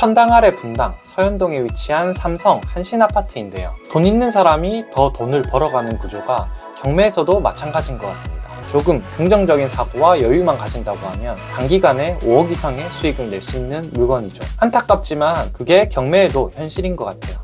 천당 아래 분당 서현동에 위치한 삼성 한신 아파트인데요. 돈 있는 사람이 더 돈을 벌어가는 구조가 경매에서도 마찬가지인 것 같습니다. 조금 긍정적인 사고와 여유만 가진다고 하면 단기간에 5억 이상의 수익을 낼 수 있는 물건이죠. 안타깝지만 그게 경매에도 현실인 것 같아요.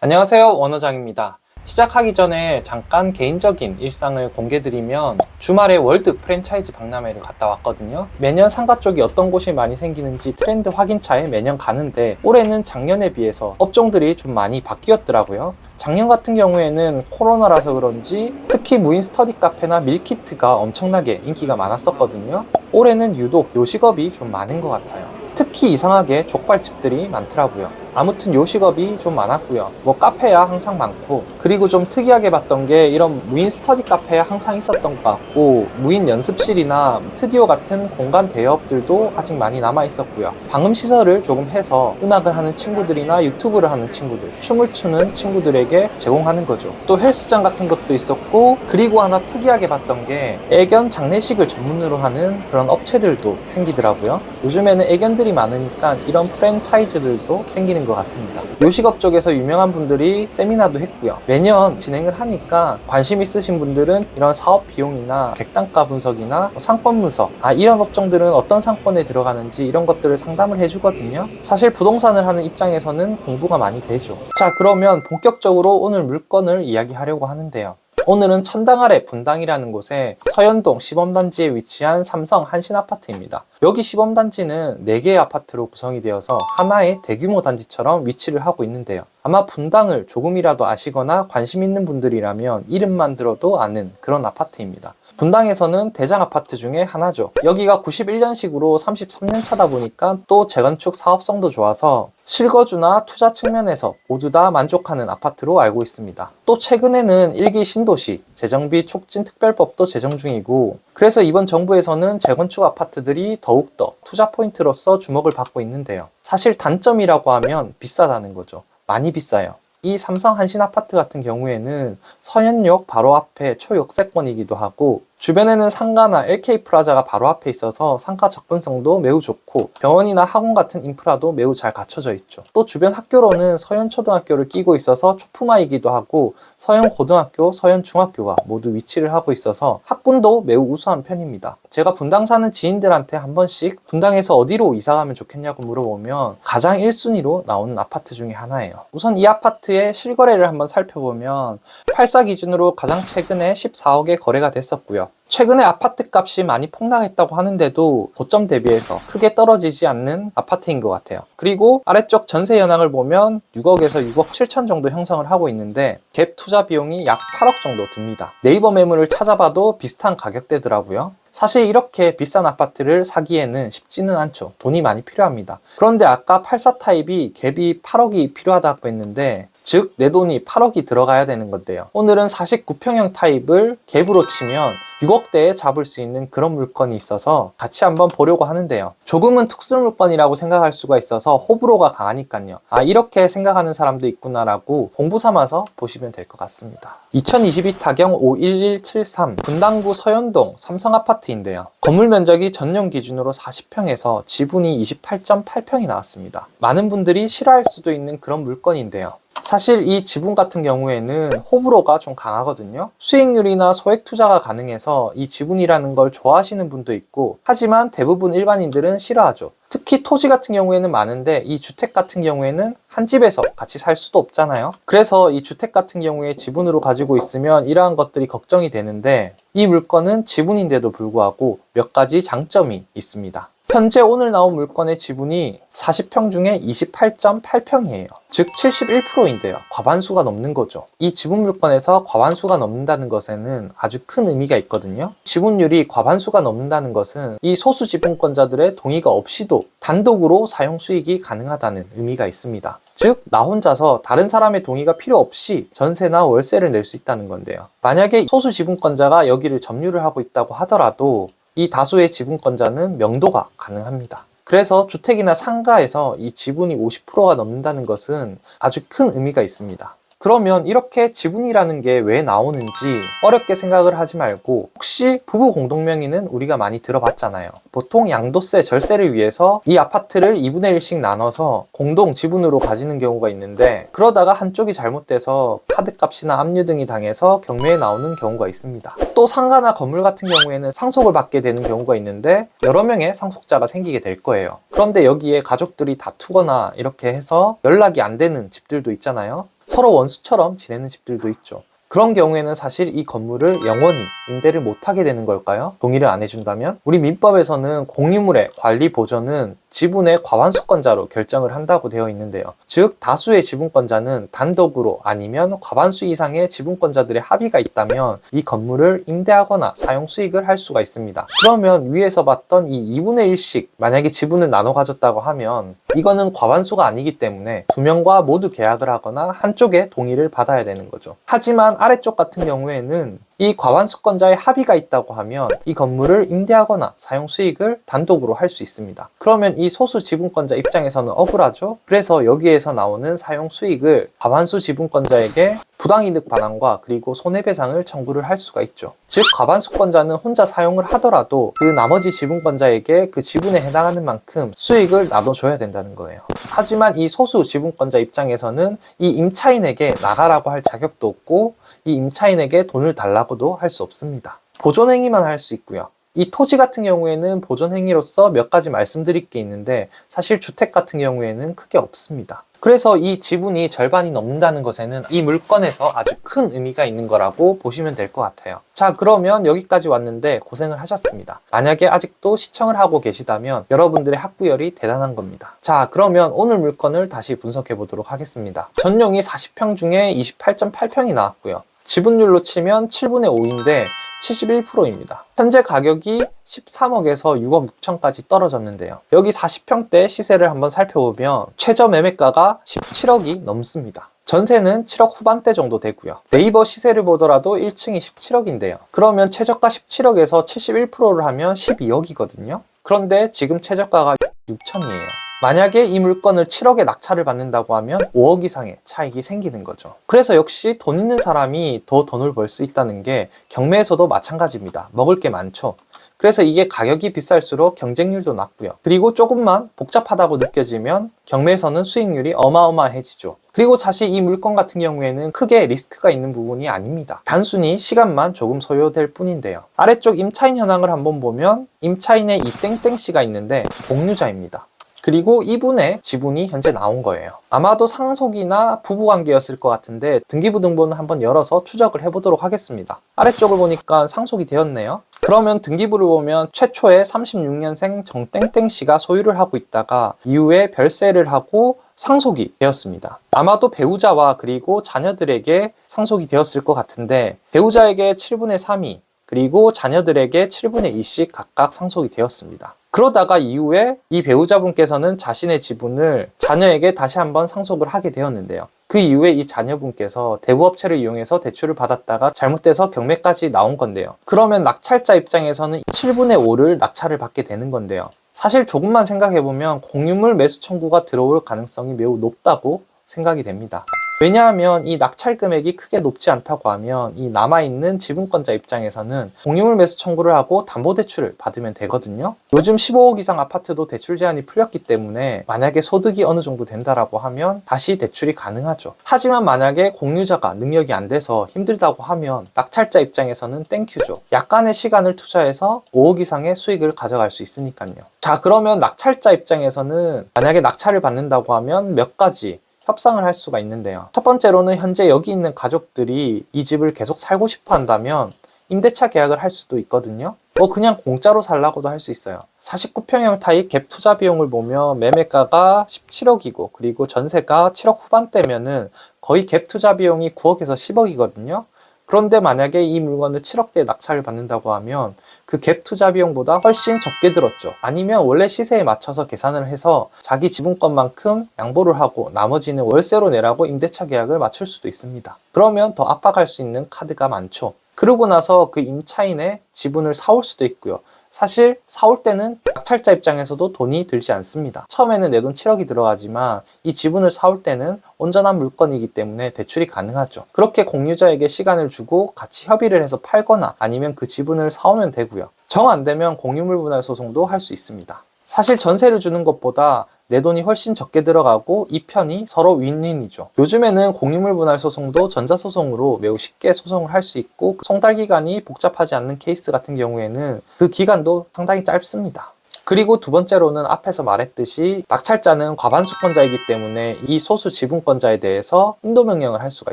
안녕하세요 원어장입니다. 시작하기 전에 잠깐 개인적인 일상을 공개드리면 주말에 월드 프랜차이즈 박람회를 갔다 왔거든요. 매년 상가 쪽이 어떤 곳이 많이 생기는지 트렌드 확인차에 매년 가는데 올해는 작년에 비해서 업종들이 좀 많이 바뀌었더라고요. 작년 같은 경우에는 코로나라서 그런지 특히 무인 스터디 카페나 밀키트가 엄청나게 인기가 많았었거든요. 올해는 유독 요식업이 좀 많은 것 같아요. 특히 이상하게 족발집들이 많더라고요. 아무튼 요식업이 좀 많았고요. 뭐 카페야 항상 많고 그리고 좀 특이하게 봤던 게 이런 무인 스터디 카페야 항상 있었던 것 같고 무인 연습실이나 스튜디오 같은 공간 대여업들도 아직 많이 남아 있었고요. 방음 시설을 조금 해서 음악을 하는 친구들이나 유튜브를 하는 친구들, 춤을 추는 친구들에게 제공하는 거죠. 또 헬스장 같은 것도 있었고 그리고 하나 특이하게 봤던 게 애견 장례식을 전문으로 하는 그런 업체들도 생기더라고요. 요즘에는 애견들이 많으니까 이런 프랜차이즈들도 생기는 것 같습니다. 요식업 쪽에서 유명한 분들이 세미나도 했고요. 매년 진행을 하니까 관심 있으신 분들은 이런 사업 비용이나 객단가 분석이나 상권 분석, 아 이런 업종들은 어떤 상권에 들어가는지 이런 것들을 상담을 해주거든요. 사실 부동산을 하는 입장에서는 공부가 많이 되죠. 자 그러면 본격적으로 오늘 물건을 이야기하려고 하는데요. 오늘은 천당 아래 분당이라는 곳에 서현동 시범단지에 위치한 삼성 한신 아파트입니다. 여기 시범단지는 4개의 아파트로 구성이 되어서 하나의 대규모 단지처럼 위치를 하고 있는데요. 아마 분당을 조금이라도 아시거나 관심 있는 분들이라면 이름만 들어도 아는 그런 아파트입니다. 분당에서는 대장 아파트 중에 하나죠. 여기가 91년식으로 33년 차다 보니까 또 재건축 사업성도 좋아서 실거주나 투자 측면에서 모두 다 만족하는 아파트로 알고 있습니다. 또 최근에는 일기 신도시 재정비 촉진 특별법도 제정 중이고 그래서 이번 정부에서는 재건축 아파트들이 더욱더 투자 포인트로서 주목을 받고 있는데요. 사실 단점이라고 하면 비싸다는 거죠. 많이 비싸요. 이 삼성 한신 아파트 같은 경우에는 서현역 바로 앞에 초역세권이기도 하고 주변에는 상가나 LK 프라자가 바로 앞에 있어서 상가 접근성도 매우 좋고 병원이나 학원 같은 인프라도 매우 잘 갖춰져 있죠. 또 주변 학교로는 서현초등학교를 끼고 있어서 초품화이기도 하고 서현고등학교, 서현중학교가 모두 위치를 하고 있어서 학군도 매우 우수한 편입니다. 제가 분당 사는 지인들한테 한 번씩 분당에서 어디로 이사 가면 좋겠냐고 물어보면 가장 1순위로 나오는 아파트 중에 하나예요. 우선 이 아파트의 실거래를 한번 살펴보면 84 기준으로 가장 최근에 14억에 거래가 됐었고요. out. 최근에 아파트 값이 많이 폭락했다고 하는데도 고점 대비해서 크게 떨어지지 않는 아파트인 것 같아요. 그리고 아래쪽 전세 현황을 보면 6억에서 6억 7천 정도 형성을 하고 있는데 갭 투자 비용이 약 8억 정도 듭니다. 네이버 매물을 찾아봐도 비슷한 가격대더라고요. 사실 이렇게 비싼 아파트를 사기에는 쉽지는 않죠. 돈이 많이 필요합니다. 그런데 아까 84 타입이 갭이 8억이 필요하다고 했는데 즉 내 돈이 8억이 들어가야 되는 건데요. 오늘은 49평형 타입을 갭으로 치면 6억 대에 잡을 수 있는 그런 물건이 있어서 같이 한번 보려고 하는데요. 조금은 특수 물건이라고 생각할 수가 있어서 호불호가 강하니까요. 아 이렇게 생각하는 사람도 있구나라고 공부 삼아서 보시면 될 것 같습니다. 2022 타경 51173 분당구 서현동 삼성 아파트인데요. 건물 면적이 전용 기준으로 40평에서 지분이 28.8평이 나왔습니다. 많은 분들이 싫어할 수도 있는 그런 물건인데요. 사실 이 지분 같은 경우에는 호불호가 좀 강하거든요. 수익률이나 소액 투자가 가능해서 이 지분이라는 걸 좋아하시는 분도 있고, 하지만 대부분 일반인들은 싫어하죠. 특히 토지 같은 경우에는 많은데 이 주택 같은 경우에는 한 집에서 같이 살 수도 없잖아요. 그래서 이 주택 같은 경우에 지분으로 가지고 있으면 이러한 것들이 걱정이 되는데 이 물건은 지분인데도 불구하고 몇 가지 장점이 있습니다. 현재 오늘 나온 물건의 지분이 40평 중에 28.8평이에요. 즉 71%인데요. 과반수가 넘는 거죠. 이 지분 물건에서 과반수가 넘는다는 것에는 아주 큰 의미가 있거든요. 지분율이 과반수가 넘는다는 것은 이 소수 지분권자들의 동의가 없이도 단독으로 사용 수익이 가능하다는 의미가 있습니다. 즉, 나 혼자서 다른 사람의 동의가 필요 없이 전세나 월세를 낼 수 있다는 건데요. 만약에 소수 지분권자가 여기를 점유를 하고 있다고 하더라도 이 다수의 지분권자는 명도가 가능합니다. 그래서 주택이나 상가에서 이 지분이 50%가 넘는다는 것은 아주 큰 의미가 있습니다. 그러면 이렇게 지분이라는 게 왜 나오는지 어렵게 생각을 하지 말고 혹시 부부 공동명의는 우리가 많이 들어봤잖아요. 보통 양도세, 절세를 위해서 이 아파트를 2분의 1씩 나눠서 공동 지분으로 가지는 경우가 있는데 그러다가 한쪽이 잘못돼서 카드값이나 압류 등이 당해서 경매에 나오는 경우가 있습니다. 또 상가나 건물 같은 경우에는 상속을 받게 되는 경우가 있는데 여러 명의 상속자가 생기게 될 거예요. 그런데 여기에 가족들이 다투거나 이렇게 해서 연락이 안 되는 집들도 있잖아요. 서로 원수처럼 지내는 집들도 있죠. 그런 경우에는 사실 이 건물을 영원히 임대를 못하게 되는 걸까요? 동의를 안 해준다면? 우리 민법에서는 공유물의 관리 보존은 지분의 과반수권자로 결정을 한다고 되어 있는데요. 즉, 다수의 지분권자는 단독으로 아니면 과반수 이상의 지분권자들의 합의가 있다면 이 건물을 임대하거나 사용 수익을 할 수가 있습니다. 그러면 위에서 봤던 이 2분의 1씩 만약에 지분을 나눠 가졌다고 하면 이거는 과반수가 아니기 때문에 두 명과 모두 계약을 하거나 한쪽의 동의를 받아야 되는 거죠. 하지만 아래쪽 같은 경우에는 이 과반수권자의 합의가 있다고 하면 이 건물을 임대하거나 사용 수익을 단독으로 할 수 있습니다. 그러면 이 소수 지분권자 입장에서는 억울하죠? 그래서 여기에서 나오는 사용 수익을 과반수 지분권자에게 부당이득 반환과 그리고 손해배상을 청구를 할 수가 있죠. 즉, 과반수권자는 혼자 사용을 하더라도 그 나머지 지분권자에게 그 지분에 해당하는 만큼 수익을 나눠줘야 된다는 거예요. 하지만 이 소수 지분권자 입장에서는 이 임차인에게 나가라고 할 자격도 없고 이 임차인에게 돈을 달라고도 할 수 없습니다. 보존행위만 할 수 있고요. 이 토지 같은 경우에는 보존 행위로서 몇 가지 말씀드릴 게 있는데 사실 주택 같은 경우에는 크게 없습니다. 그래서 이 지분이 절반이 넘는다는 것에는 이 물건에서 아주 큰 의미가 있는 거라고 보시면 될 것 같아요. 자, 그러면 여기까지 왔는데 고생을 하셨습니다. 만약에 아직도 시청을 하고 계시다면 여러분들의 학구열이 대단한 겁니다. 자, 그러면 오늘 물건을 다시 분석해 보도록 하겠습니다. 전용이 40평 중에 28.8평이 나왔고요. 지분율로 치면 7분의 5인데 71%입니다. 현재 가격이 13억에서 6억 6천까지 떨어졌는데요. 여기 40평대 시세를 한번 살펴보면 최저 매매가가 17억이 넘습니다. 전세는 7억 후반대 정도 되고요. 네이버 시세를 보더라도 1층이 17억인데요. 그러면 최저가 17억에서 71%를 하면 12억이거든요. 그런데 지금 최저가가 6천이에요. 만약에 이 물건을 7억에 낙찰을 받는다고 하면 5억 이상의 차익이 생기는 거죠. 그래서 역시 돈 있는 사람이 더 돈을 벌 수 있다는 게 경매에서도 마찬가지입니다. 먹을 게 많죠. 그래서 이게 가격이 비쌀수록 경쟁률도 낮고요. 그리고 조금만 복잡하다고 느껴지면 경매에서는 수익률이 어마어마해지죠. 그리고 사실 이 물건 같은 경우에는 크게 리스크가 있는 부분이 아닙니다. 단순히 시간만 조금 소요될 뿐인데요. 아래쪽 임차인 현황을 한번 보면 임차인의 이 땡땡 씨가 있는데 공유자입니다. 그리고 이분의 지분이 현재 나온 거예요. 아마도 상속이나 부부관계였을 것 같은데 등기부등본을 한번 열어서 추적을 해보도록 하겠습니다. 아래쪽을 보니까 상속이 되었네요. 그러면 등기부를 보면 최초에 36년생 정땡땡 씨가 소유를 하고 있다가 이후에 별세를 하고 상속이 되었습니다. 아마도 배우자와 그리고 자녀들에게 상속이 되었을 것 같은데 배우자에게 7분의 3이 그리고 자녀들에게 7분의 2씩 각각 상속이 되었습니다. 그러다가 이후에 이 배우자분께서는 자신의 지분을 자녀에게 다시 한번 상속을 하게 되었는데요. 그 이후에 이 자녀분께서 대부업체를 이용해서 대출을 받았다가 잘못돼서 경매까지 나온 건데요. 그러면 낙찰자 입장에서는 7분의 5를 낙찰을 받게 되는 건데요. 사실 조금만 생각해보면 공유물 매수 청구가 들어올 가능성이 매우 높다고 생각이 됩니다. 왜냐하면 이 낙찰 금액이 크게 높지 않다고 하면 이 남아있는 지분권자 입장에서는 공유물 매수 청구를 하고 담보대출을 받으면 되거든요. 요즘 15억 이상 아파트도 대출 제한이 풀렸기 때문에 만약에 소득이 어느 정도 된다라고 하면 다시 대출이 가능하죠. 하지만 만약에 공유자가 능력이 안 돼서 힘들다고 하면 낙찰자 입장에서는 땡큐죠. 약간의 시간을 투자해서 5억 이상의 수익을 가져갈 수 있으니까요. 자, 그러면 낙찰자 입장에서는 만약에 낙찰을 받는다고 하면 몇 가지 협상을 할 수가 있는데요. 첫 번째로는 현재 여기 있는 가족들이 이 집을 계속 살고 싶어 한다면 임대차 계약을 할 수도 있거든요. 뭐 그냥 공짜로 살라고도 할 수 있어요. 49평형 타입 갭 투자 비용을 보면 매매가가 17억이고 그리고 전세가 7억 후반대면은 거의 갭 투자 비용이 9억에서 10억이거든요. 그런데 만약에 이 물건을 7억대에 낙찰을 받는다고 하면 그 갭 투자 비용보다 훨씬 적게 들었죠. 아니면 원래 시세에 맞춰서 계산을 해서 자기 지분권만큼 양보를 하고 나머지는 월세로 내라고 임대차 계약을 맞출 수도 있습니다. 그러면 더 압박할 수 있는 카드가 많죠. 그러고 나서 그 임차인의 지분을 사올 수도 있고요. 사실 사올 때는 낙찰자 입장에서도 돈이 들지 않습니다. 처음에는 내 돈 7억이 들어가지만 이 지분을 사올 때는 온전한 물건이기 때문에 대출이 가능하죠. 그렇게 공유자에게 시간을 주고 같이 협의를 해서 팔거나 아니면 그 지분을 사오면 되고요. 정 안 되면 공유물 분할 소송도 할 수 있습니다. 사실 전세를 주는 것보다 내 돈이 훨씬 적게 들어가고 이 편이 서로 윈윈이죠. 요즘에는 공유물 분할 소송도 전자소송으로 매우 쉽게 소송을 할 수 있고 송달 기간이 복잡하지 않는 케이스 같은 경우에는 그 기간도 상당히 짧습니다. 그리고 두 번째로는 앞에서 말했듯이 낙찰자는 과반수권자이기 때문에 이 소수 지분권자에 대해서 인도 명령을 할 수가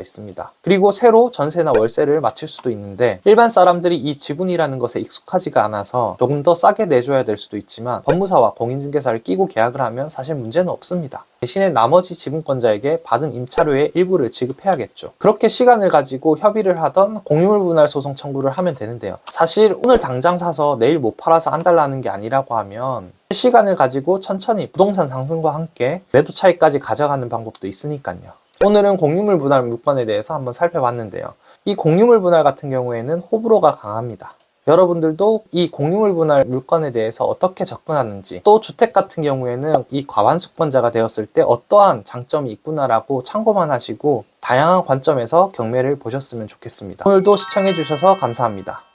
있습니다. 그리고 새로 전세나 월세를 마칠 수도 있는데 일반 사람들이 이 지분이라는 것에 익숙하지가 않아서 조금 더 싸게 내줘야 될 수도 있지만 법무사와 공인중개사를 끼고 계약을 하면 사실 문제는 없습니다. 대신에 나머지 지분권자에게 받은 임차료의 일부를 지급해야겠죠. 그렇게 시간을 가지고 협의를 하던 공유물 분할 소송 청구를 하면 되는데요. 사실 오늘 당장 사서 내일 못 팔아서 안달나는 게 아니라고 하면 시간을 가지고 천천히 부동산 상승과 함께 매도 차익까지 가져가는 방법도 있으니까요. 오늘은 공유물 분할 물건에 대해서 한번 살펴봤는데요. 이 공유물 분할 같은 경우에는 호불호가 강합니다. 여러분들도 이 공유물 분할 물건에 대해서 어떻게 접근하는지 또 주택 같은 경우에는 이 과반수권자가 되었을 때 어떠한 장점이 있구나라고 참고만 하시고 다양한 관점에서 경매를 보셨으면 좋겠습니다. 오늘도 시청해 주셔서 감사합니다.